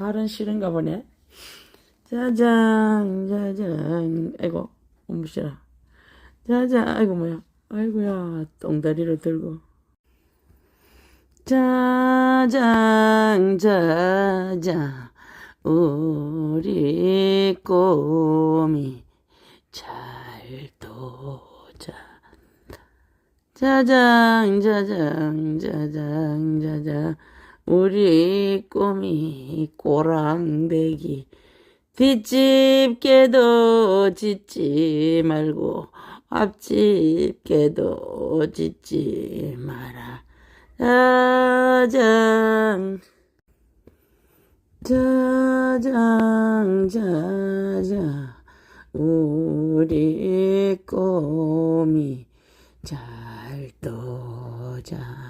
발은 싫은가 보네. 짜장, 짜장. 아이고, 싫어. 짜장, 아이고, 뭐야. 아이고야, 똥다리로 들고. 짜장, 짜장. 우리 꼬미 잘 도자. 짜장, 짜장, 짜장, 짜장. 우리 꼬미 꼬랑대기. 뒷집 개도 짖지 말고 앞집 개도 짖지 마라. 짜장, 짜장, 짜장. 우리 잘도 잔다. 아야,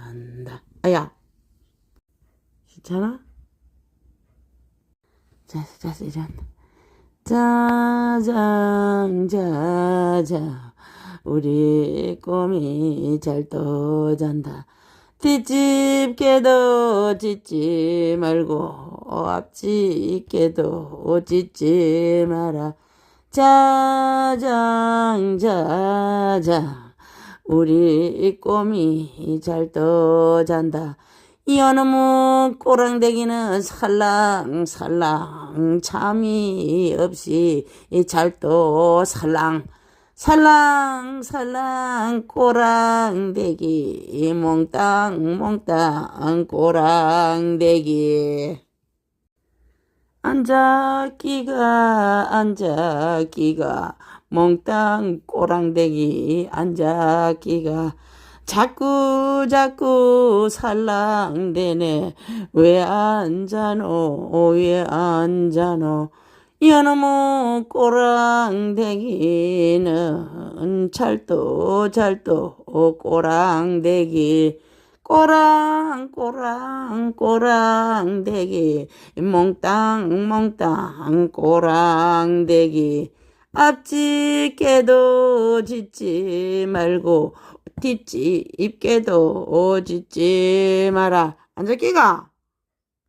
괜찮아? 자, 자, 이제 짜장, 짜장. 우리 꼬미 잘도 잔다. 뒷집 개도 짖지 말고 앞집 개도 짖지 마라. 짜장, 짜장. 우리 꼬미 잘도 잔다. 이놈의 꼬랑대기는 살랑살랑. 잠이 없이 잘도 살랑. 살랑살랑 꼬랑대기. 몽땅몽땅 꼬랑대기. 앉아 끼가 앉아 끼가. 몽땅 꼬랑대기 앉아 끼가 자꾸 자꾸 살랑대네. 왜 앉아노? 왜 앉아노? 이놈의 꼬랑대기는 잘도 잘도 꼬랑대기. 꼬랑 꼬랑 꼬랑대기. 몽땅 몽땅 꼬랑대기. 앞집 개도 짖지 말고 뒷집 개도 짖지 마라. 앉아 끼가